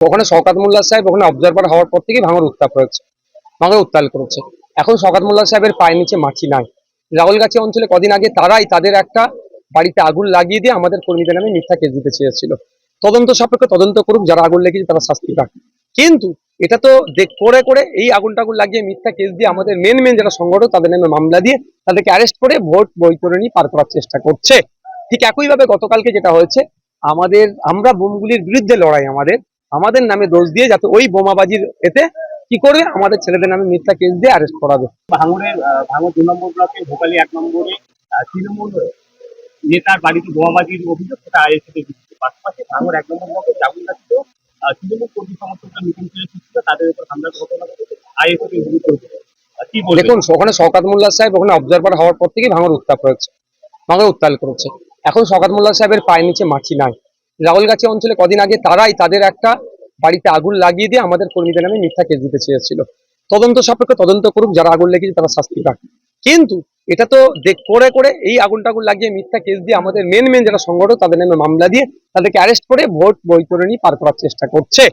ওখানে শওকাত মোল্লা সাহেব ওখানে অবজারভার হওয়ার পর থেকেই ভাঙর উত্তাপ হয়েছে ভাঙর উত্তাল করেছে। এখন শওকাত মোল্লা সাহেবের পায়ের নিচে মাটি নাই। রাহুলগাছি অঞ্চলে কদিন আগে তারাই তাদের একটা বাড়িতে আগুন লাগিয়ে দিয়ে আমাদের কর্মীদের নামে মিথ্যা কেস দিতে চেয়েছিল। তদন্ত সাপেক্ষে তদন্ত করুক, যারা আগুন লেগেছে তারা শাস্তি পাক। কিন্তু এটা তো করে করে এই আগুন টাগুন লাগিয়ে মিথ্যা কেস দিয়ে আমাদের মেন মেন যারা সংগঠন তাদের নামে মামলা দিয়ে তাদেরকে অ্যারেস্ট করে ভোট বৈতরণী পার করার চেষ্টা করছে। ঠিক একইভাবে গতকালকে যেটা হয়েছে, আমাদের, আমরা বোমগুলির বিরুদ্ধে লড়াই আমাদের। আমাদের নামে দোষ দিয়ে যাতে ওই বোমাবাজির এতে কি করবে? আমাদের ছেলেদের নামে মিথ্যা কেস দিয়ে অ্যারেস্ট করাবে। ভাঙড়ের আহ, ভাঙড় দু নম্বর ব্লকে ভোগালী এক নম্বরে তৃণমূল নেতার বাড়িতে বোমাবাজির অভিযোগ সেটা আইএসএফ এর পাশাপাশি ভাঙড় এক নম্বর ব্লকে জাগুলগাছিতেও আহ, তৃণমূল কর্মী সমর্থকরা মিটিং করে ছিল তাদের উপর হামলার ঘটনা ঘটেছে। আইএসএফ অভিযোগ। আহ, কি বলবেন? দেখুন ওখানে শওকাত মোল্লা সাহেব ওখানে অবজারভার হওয়ার পর থেকেই ভাঙর উত্তাপ হয়েছে ভাঙর উত্তাল করেছে। এখন শওকাত মোল্লা সাহেবের পায়ের নিচে মাটি নাই। রাহুলগাছি অঞ্চলে কদিন আগে তারাই তাদের একটা বাড়িতে আগুন লাগিয়ে দিয়ে আমাদের কর্মীদের নামে মিথ্যা কেস দিতে চেয়েছিল। তদন্ত সাপেক্ষে তদন্ত করুক, যারা আগুন লেগেছে তারা শাস্তি পাক। কিন্তু এটা তো দেখ, করে করে এই আগুন টাগুন লাগিয়ে মিথ্যা কেস দিয়ে আমাদের মেন মেন যারা সংগঠন তাদের নামে মামলা দিয়ে তাদেরকে অ্যারেস্ট করে ভোট বৈতরণী পার করার চেষ্টা করছে।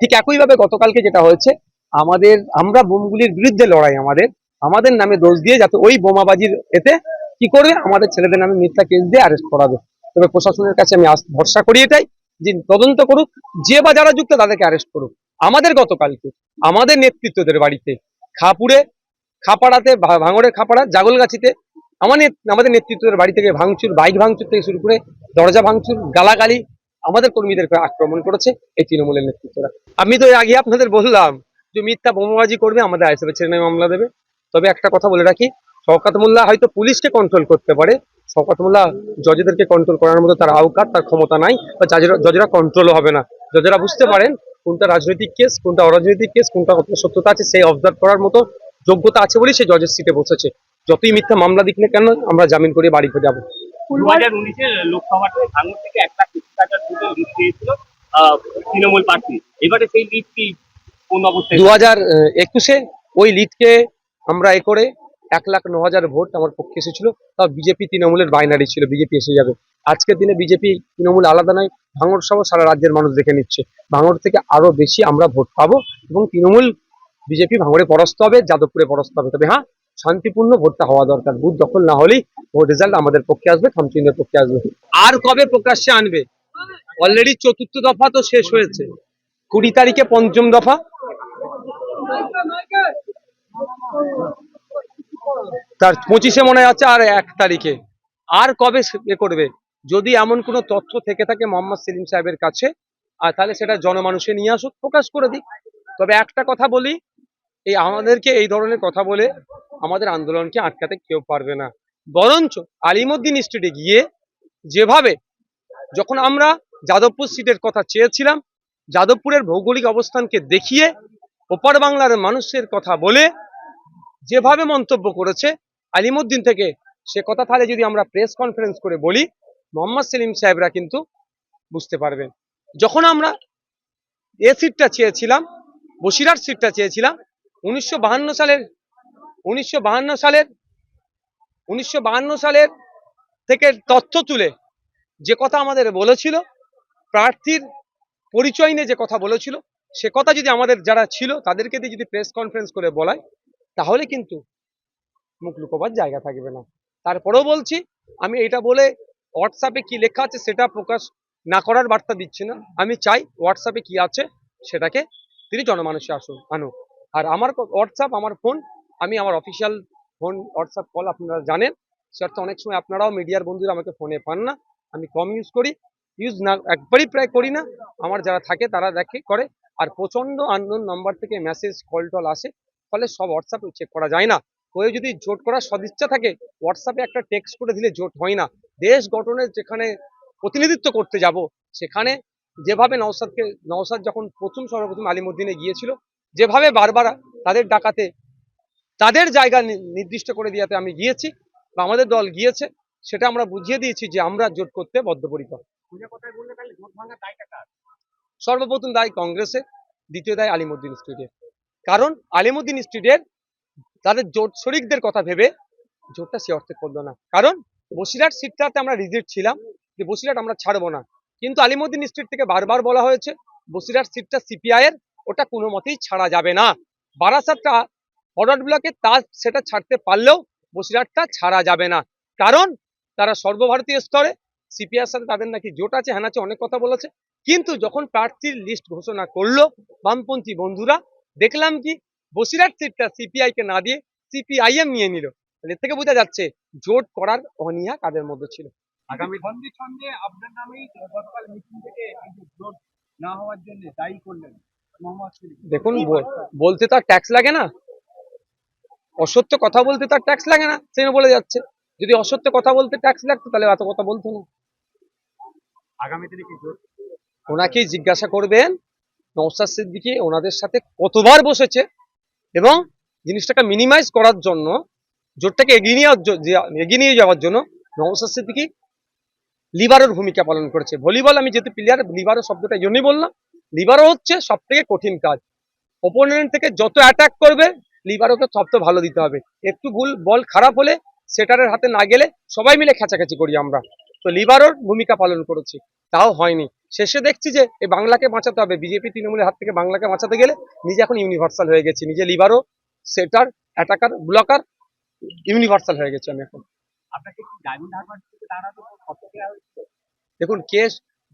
ঠিক একইভাবে গতকালকে যেটা হয়েছে, আমাদের, আমরা বোমগুলির বিরুদ্ধে লড়াই আমাদের আমাদের নামে দোষ দিয়ে যাতে ওই বোমাবাজির এতে কি করবে? আমাদের ছেলেদের নামে মিথ্যা কেস দিয়ে অ্যারেস্ট করাবে। তবে প্রশাসনের কাছে আমি ভরসা করি এটাই যে তদন্ত করুক, যে বা যারা যুক্ত তাদেরকে অ্যারেস্ট করুক। আমাদের গতকালকে, আমাদের নেতৃত্বদের বাড়িতে, খাপুরে, খাপাড়াতে ভাঙড়ের খাপাড়া, জাগলগাছিতে নেত- আমাদের নেতৃত্বদের বাড়ি থেকে ভাঙচুর, বাইক ভাঙচুর থেকে শুরু করে দরজা ভাঙচুর, গালাগালি, আমাদের কর্মীদেরকে আক্রমণ করেছে এই তৃণমূলের নেতৃত্বরা। আমি তো আগে আপনাদের বললাম যে মিথ্যা বোমাবাজি করবে, আমাদের আইসিএফের ছেলে মামলা দেবে। তবে একটা কথা বলে রাখি, শওকাত মোল্লা হয়তো পুলিশকে কন্ট্রোল করতে পারে শওকাত মোল্লা জজেদেরকে কন্ট্রোল করার মতো তার আওকাত তার ক্ষমতা নাই বা জজেরা জজেরা কন্ট্রোলও হবে না। জজেরা বুঝতে পারেন কোনটা রাজনৈতিক কেস কোনটা অরাজনৈতিক কেস কোনটা কত সত্যতা আছে সেই অবজার্ভ করার মতো যোগ্যতা আছে বলেই সে জজের সিটে বসেছে। যতই মিথ্যা মামলা দিক না কেন আমরা জামিন করে বাড়ি ফিরে যাব। দু হাজার উনিশের লোকসভাতে ভাঙড় থেকে এক লাখ পঁচিশ হাজার ভোটের লিড দিয়েছিল তৃণমূল প্রার্থী। এবারে সেই লিড কোন অবস্থায়? দু হাজার একুশে ওই লিডকে আমরা এ করে এক লাখ ন হাজার ভোট আমার পক্ষে এসেছিল, তাও বিজেপি তৃণমূলের বাইনারি ছিল, বিজেপি এসে যাবে। আজকের দিনে বিজেপি তৃণমূল আলাদা নয়, ভাঙড় সহ সারা রাজ্যের মানুষ দেখে নিচ্ছে। ভাঙড় থেকে আরও বেশি আমরা ভোট পাবো এবং তৃণমূল বিজেপি ভাঙড়ে পরাস্ত হবে, যাদবপুরে পরাস্ত হবে। তবে হ্যাঁ শান্তিপূর্ণ ভোটটা হওয়া দরকার। বুথ দখল না হলেই ভোট রেজাল্ট আমাদের পক্ষে আসবে খামচিন্দের পক্ষে আসবে। আর কবে প্রকাশ্যে আনবে? অলরেডি চতুর্থ দফা তো শেষ হয়েছে। কুড়ি তারিখে পঞ্চম দফা? তার পঁচিশে মনে আছে আর এক তারিখে। আর কবে এ করবে? যদি এমন কোনো তথ্য থেকে থাকে মোহাম্মদ সেলিম সাহেবের কাছে, আর তাহলে সেটা জনমানুষে নিয়ে আসুক, প্রকাশ করে দিক। তবে একটা কথা বলি, এই আমাদেরকে এই ধরনের কথা বলে আমাদের আন্দোলনকে আটকাতে কেউ পারবে না। বরঞ্চ আলিমুদ্দিন স্ট্রিটে গিয়ে যেভাবে যখন আমরা যাদবপুর সিটের কথা চেয়েছিলাম, যাদবপুরের ভৌগোলিক অবস্থানকে দেখিয়ে ওপার বাংলার মানুষের কথা বলে যেভাবে মন্তব্য করেছে আলিমুদ্দিন থেকে সে কথা তাহলে যদি আমরা প্রেস কনফারেন্স করে বলি, মোহাম্মদ সেলিম সাহেবরা কিন্তু বুঝতে পারবেন। যখন আমরা এ সিটটা চেয়েছিলাম বসিরার সিটটা চেয়েছিলাম, উনিশশো সালের উনিশশো সালের উনিশশো সালের থেকে তথ্য তুলে যে কথা আমাদের বলেছিল, প্রার্থীর পরিচয় নিয়ে যে কথা বলেছিল, সে কথা যদি আমাদের যারা ছিল, তাদেরকে দিয়ে যদি প্রেস কনফারেন্স করে বলায়, তাহলে কিন্তু মুখ লুকোবার জায়গা থাকবে না। তারপরেও বলছি, আমি এটা বলে হোয়াটসঅ্যাপে কি লেখা আছে সেটা প্রকাশ না করার বার্তা দিচ্ছি না। আমি চাই হোয়াটসঅ্যাপে কি আছে সেটাকে তিনি জনমানুষে আসুন, আনুক। আর আমার হোয়াটসঅ্যাপ আমার ফোন আমি আমার অফিসিয়াল ফোন হোয়াটসঅ্যাপ কল আপনারা জানেন। সে অর্থে অনেক সময় আপনারাও মিডিয়ার বন্ধুরা আমাকে ফোনে পান না। আমি কম ইউজ করি। ইউজ না, একবারই প্রায় করি না। আমার যারা থাকে তারা দেখে করে। আর প্রচণ্ড আননোন নাম্বার থেকে মেসেজ কল টল আসে। ফলে সব হোয়াটসঅ্যাপে চেক করা যায় না। কেউ যদি জোট করার সদিচ্ছা থাকে হোয়াটসঅ্যাপে একটা টেক্সট করে দিলে জোট হয় না। দেশ গঠনের যেখানে প্রতিনিধিত্ব করতে যাব সেখানে যেভাবে নওসাদকে নওসাদ যখন প্রথম সর্বপ্রথম আলিমুদ্দিনে গিয়েছিল যেভাবে বারবার তাদের ডাকাতে তাদের জায়গা নির্দিষ্ট করে দিয়াতে আমি গিয়েছি বা আমাদের দল গিয়েছে সেটা আমরা বুঝিয়ে দিয়েছি যে আমরা জোট করতে বদ্ধপরিকর। সর্বপ্রথম দায় কংগ্রেসের দ্বিতীয় দায় আলিমুদ্দিন স্ট্রিটের কারণ আলিমুদ্দিন স্ট্রিটের তাদের জোট শরিকদের কথা ভেবে জোটটা সে অর্থে করল না। কারণ বসিরহাট সিটটাতে আমরা রিজেক্ট ছিলাম যে বসিরহাট আমরা ছাড়বো না। কিন্তু আলিমুদ্দিন স্ট্রিট থেকে বারবার বলা হয়েছে, বসিরহাট সিটটা সিপিআই এর, ওটা কোনো মতেই ছাড়া যাবে না। বারাসাতটা ফরওয়ার্ড ব্লকে তা সেটা ছাড়তে পারলেও বসিরহাটটা ছাড়া যাবে না। কারণ তারা সর্বভারতীয় স্তরে সিপিআর সাথে তাদের নাকি জোট আছে হ্যান অনেক কথা বলেছে। কিন্তু যখন প্রার্থীর লিস্ট ঘোষণা করল বামপন্থী বন্ধুরা, দেখলাম কি বসিরহাট সিটটা সিপিআই কে না দিয়ে সিপিআইএম নিয়ে নিল। এর থেকে বোঝা যাচ্ছে জোট করার অনীহা কাদের মধ্যে ছিল। আগামী ছন্দে ছন্দে আপনার নামেই গতকাল মিটিং থেকে এই না হওয়ার জন্য দায়ী করলেন দেখুন বলতে তো আর ট্যাক্স লাগে না। অসত্য কথা বলতে তো আর ট্যাক্স লাগে না সে বলে যাচ্ছে। যদি অসত্য কথা বলতে ট্যাক্স লাগতো তাহলে এত কথা বলতো না। আগামী দিনে কি জোট? ওনাকেই জিজ্ঞাসা করবেন নৌসাদ সিদ্দিকি ওনাদের সাথে কতবার বসেছে এবং জিনিসটাকে মিনিমাইজ করার জন্য জোটটাকে এগিয়ে নিয়ে এগিয়ে নিয়ে যাওয়ার জন্য নৌসাদ সিদ্দিকি লিবারের ভূমিকা পালন করেছে। ভলিবল আমি যেহেতু প্লেয়ার লিবারও শব্দটা এই জন্যই বললাম। লিবারও হচ্ছে সব থেকে কঠিন কাজ। ওপোনেন্ট থেকে যত অ্যাটাক করবে, লিবারোকে সব তো ভালো দিতে হবে। একটু ভুল, বল খারাপ হলে সেটারের হাতে না গেলে সবাই মিলে খেঁচাখেচি করি আমরা। তো লিবারোর ভূমিকা পালন করেছি। তাও হয়নি। শেষে দেখছি যে এই বাংলাকে বাঁচাতে হবে। বিজেপি তৃণমূলের হাত থেকে বাংলাকে বাঁচাতে গেলে নিজে এখন ইউনিভার্সাল হয়ে গেছি। নিজে লিবারও সেটার অ্যাটাকার ব্লকার ইউনিভার্সাল হয়ে গেছে আমি এখন। দেখুন কে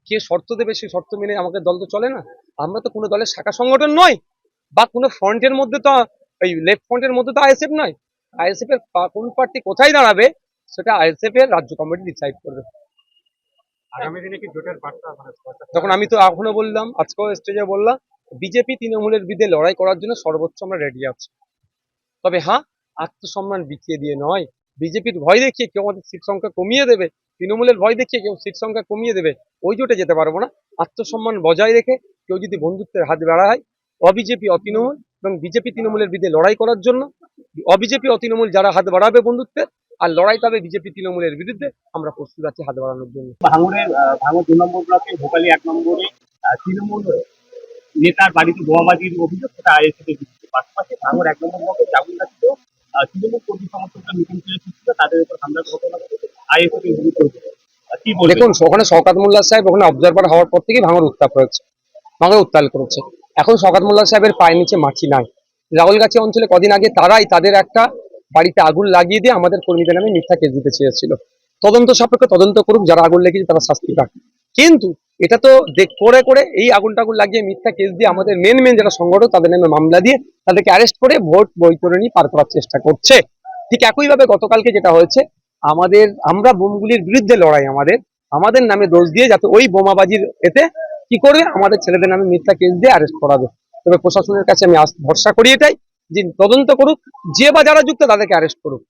কে শর্ত দেবে সেই শর্ত মেনে আমাকে দল তো চলে না। আমরা তো কোনো দলের শাখা সংগঠন নয় বা কোনো ফ্রন্টের মধ্যে তো এই লেফট ফ্রন্টের মধ্যে তো আইএসএফ নয়। আইএসএফ এর কোন প্রার্থী কোথায় দাঁড়াবে সেটা আইএসএফ এর রাজ্য কমিটি ডিসাইড করবে আগামী দিনে কি জোটের বার্তা মানে তখন আমি তো এখনও বললাম, আজকেও স্টেজে বললাম, বিজেপি তৃণমূলের বিরুদ্ধে লড়াই করার জন্য সর্বোচ্চ আমরা রেডি আছি। তবে হ্যাঁ আত্মসম্মান বিকিয়ে দিয়ে নয়। বিজেপির ভয় দেখিয়ে কেউ আমাদের সিট সংখ্যা কমিয়ে দেবে, তৃণমূলের ভয় দেখিয়ে কেউ সিট সংখ্যা কমিয়ে দেবে, ওই জোটে যেতে পারব না। আত্মসম্মান বজায় রেখে কেউ যদি বন্ধুত্বের হাত বাড়ায়, অবিজেপি অতৃণমূল এবং বিজেপি তৃণমূলের বিরুদ্ধে লড়াই করার জন্য, অবিজেপি অতৃণমূল যারা হাত বাড়াবে বন্ধুত্বের আর লড়াই তবে বিজেপি তৃণমূলের বিরুদ্ধে আমরা প্রস্তুত আছি হাত বাড়ানোর জন্য। ভাঙড়ের ভাঙড় দু নম্বর ব্লকে ভোকালি এক নম্বরে তৃণমূল নেতার বাড়িতে বোমাবাজির অভিযোগ সেটা বিরুদ্ধে। পাশাপাশি ভাঙড় এক নম্বর ব্লকে তৃণমূল কর্মী সমর্থকরা মিটিং করে ছিল তাদের উপর হামলার ঘটনা বিরুদ্ধে দেখুন ওখানে শওকাত মোল্লা সাহেব ওখানে অবজারভার হওয়ার পর থেকেই ভাঙর উত্তাপ হয়েছে ভাঙর উত্তাল করেছে। এখন শওকাত মোল্লা সাহেবের পায়ের নিচে মাটি নাই। রাহুলগাছি অঞ্চলে কদিন আগে তারাই তাদের একটা বাড়িতে আগুন লাগিয়ে দিয়ে আমাদের কর্মীদের নামে মিথ্যা কেস দিতে চেয়েছিল। তদন্ত সাপেক্ষে তদন্ত করুক, যারা আগুন লেগেছে তারা শাস্তি পাক। কিন্তু এটা তো দেখ করে করে এই আগুন টাগুন লাগিয়ে মিথ্যা কেস দিয়ে আমাদের মেন মেন যারা সংগঠন তাদের নামে মামলা দিয়ে তাদেরকে অ্যারেস্ট করে ভোট বৈতরণী পার করার চেষ্টা করছে। ঠিক একইভাবে গতকালকে যেটা হয়েছে, আমাদের, আমরা বোমগুলির বিরুদ্ধে লড়াই আমাদের। আমাদের নামে দোষ দিয়ে যাতে ওই বোমাবাজির এতে কি করবে? আমাদের ছেলেদের নামে মিথ্যা কেস দিয়ে অ্যারেস্ট করাবে। তবে প্রশাসনের কাছে আমি ভরসা করি এটাই। তদন্ত করুক যে বা যারা যুক্ত তাদেরকে অ্যারেস্ট করুক।